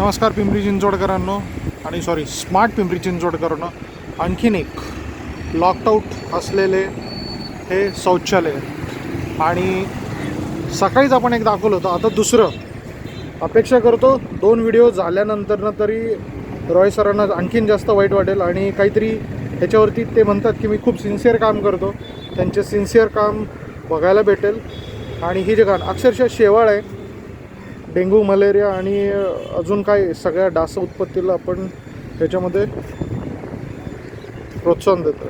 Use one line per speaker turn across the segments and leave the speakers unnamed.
नमस्कार पिंपरी चिंचवडकरांनो. आणि sorry smart Pimpri चिंचवडकरांनो. आणखीन एक लॉकआऊट असलेले हे शौचालय. आणि सकाळीच आपण एक दाखवलं होतं. आता दुसरं. अपेक्षा करतो दोन व्हिडिओ झाल्यानंतरनं तरी रॉय सरांना आणखीन जास्त वाईट वाटेल. आणि काहीतरी ह्याच्यावरती ते म्हणतात की मी खूप सिन्सिअर काम करतो. त्यांचे सिन्सिअर काम बघायला भेटेल. आणि ही जे गाणं अक्षरशः शेवाळ आहे. डेंग्यू मलेरिया आणि अजून काय सगळ्या डास उत्पत्तीला आपण त्याच्यामध्ये प्रोत्साहन देतो.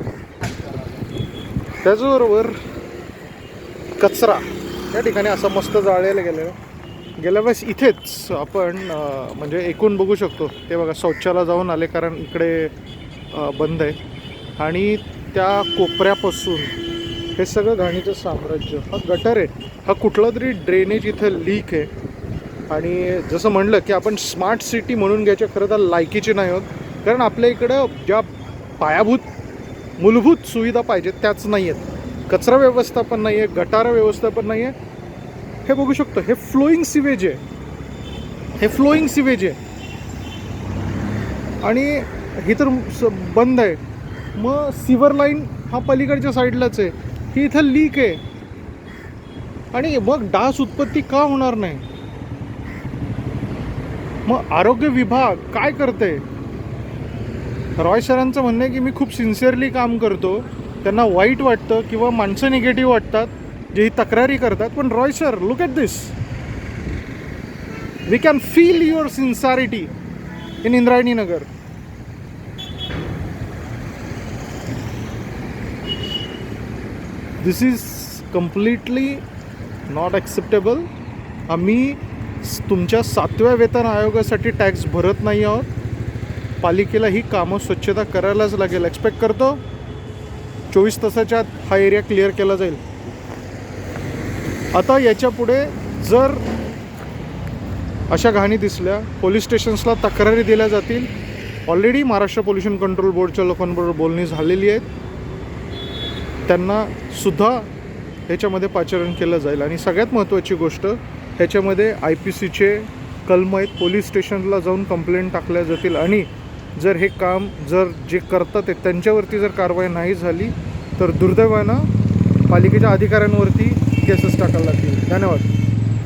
त्याचबरोबर कचरा. या ठिकाणी असं मस्त जाळलेलं गेलेलं. गेल्या वेळेस इथेच आपण म्हणजे एकूण बघू शकतो. ते बघा शौचाला जाऊन आले कारण इकडे बंद आहे. आणि त्या कोपऱ्यापासून हे सगळं घाणीचं साम्राज्य हा गटर आहे. हा कुठला तरी ड्रेनेज इथं लीक आहे. आणि जसं म्हणलं की आपण स्मार्ट सिटी म्हणून घ्यायच्या खरं तर लायकीचे नाही आहोत. कारण आपल्या इकडं ज्या पायाभूत मूलभूत सुविधा पाहिजेत त्याच नाही आहेत कचरा व्यवस्थापन नाही आहे गटार व्यवस्थापन नाही आहे हे बघू शकतो हे फ्लोईंग सिवेज आहे. हे फ्लोईंग सिवेज आहे. आणि ही तर बंद आहे. मग सिवर लाईन हा पलीकडच्या साईडलाच आहे. ही इथं लीक आहे. आणि मग डास उत्पत्ती का होणार नाही? मग आरोग्य विभाग काय करते? रॉय सरांचं म्हणणं आहे की मी खूप सिन्सिअरली काम करतो. त्यांना वाईट वाटतं किंवा माणसं निगेटिव्ह वाटतात जे ही तक्रारी करतात. पण Roy sir look at this we can feel your sincerity in Indrayani Nagar. This is completely not acceptable आम्ही तुमच्या सातव्या वेतन आयोगासाठी टॅक्स भरत नाही आहोत. पालिकेला ही कामं स्वच्छता करायलाच लागेल. एक्सपेक्ट करतो? चोवीस तासाच्या आत हा एरिया क्लिअर केला जाईल. आता याच्यापुढे जर अशा घाणी दिसल्या पोलीस स्टेशन्सला तक्रारी दिल्या जातील. ऑलरेडी महाराष्ट्र पोल्युशन कंट्रोल बोर्डच्या लोकांबरोबर बोलणी झालेली आहेत. त्यांना सुद्धा ह्याच्यामध्ये पाचारण केलं जाईल. आणि सगळ्यात महत्त्वाची गोष्ट ह्याच्यामध्ये आय पी सीचे कलम आहेत पोलीस स्टेशनला जाऊन कंप्लेंट टाकल्या जातील आणि जर हे काम जर जे करतात ते त्यांच्यावरती जर कारवाई नाही झाली तर दुर्दैवानं पालिकेच्या अधिकाऱ्यांवरती केसेस टाकायला लागतील. धन्यवाद.